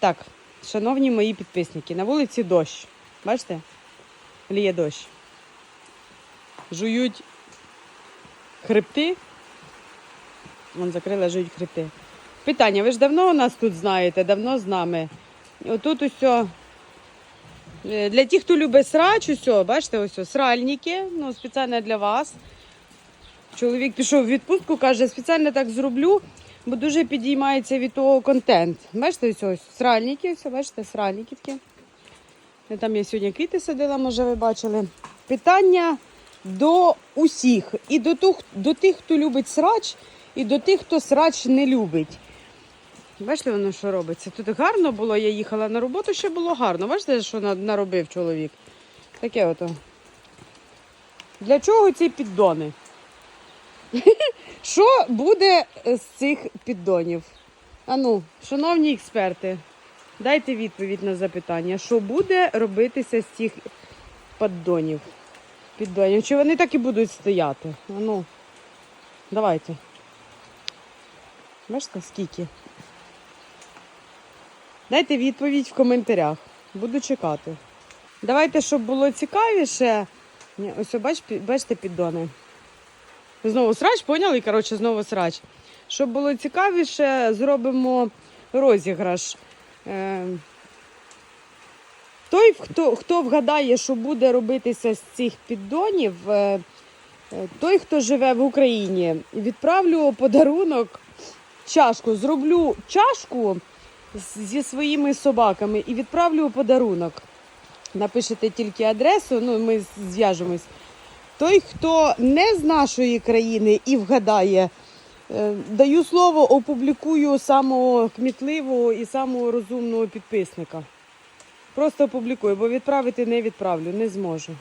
Так, шановні мої підписники, на вулиці дощ. Бачите? Ліє дощ. Жують хребти. Вон закрила, жують хребти. Питання, ви ж давно у нас тут знаєте, давно з нами. Отут усе. Е, Для тих, хто любить срач, усе, бачите, ось сральники, ну, спеціально для вас. Чоловік пішов в відпустку, каже, спеціально так зроблю, бо дуже підіймається від того контент. Бачите, ось ось сральники, ось, бачите, сральники такі. Там я сьогодні квіти садила, може ви бачили. Питання до усіх. І до, тух, до тих, хто любить срач, і до тих, хто срач не любить. Бачите, воно що робиться? Тут гарно було, я їхала на роботу, ще було гарно. Бачите, що наробив чоловік? Таке ото. Для чого ці піддони? Що буде з цих піддонів? Ану, шановні експерти, дайте відповідь на запитання, що буде робитися з цих піддонів? Піддонів? Чи вони так і будуть стояти? Ану, давайте. Бачите, скільки? Дайте відповідь в коментарях. Буду чекати. Давайте, щоб було цікавіше. Ось, бач, бачите, піддони. Знову срач, поняли? Коротше, знову срач. Щоб було цікавіше, зробимо розіграш. Е, той, хто, хто вгадає, що буде робитися з цих піддонів, е, е, той, хто живе в Україні, відправлю подарунок чашку. Зроблю чашку зі своїми собаками і відправлю подарунок. Напишете тільки адресу, ну ми зв'яжемось. Той, хто не з нашої країни і вгадає, е, даю слово, опублікую самого кмітливого і самого розумного підписника. Просто опублікую, бо відправити не відправлю, не зможу.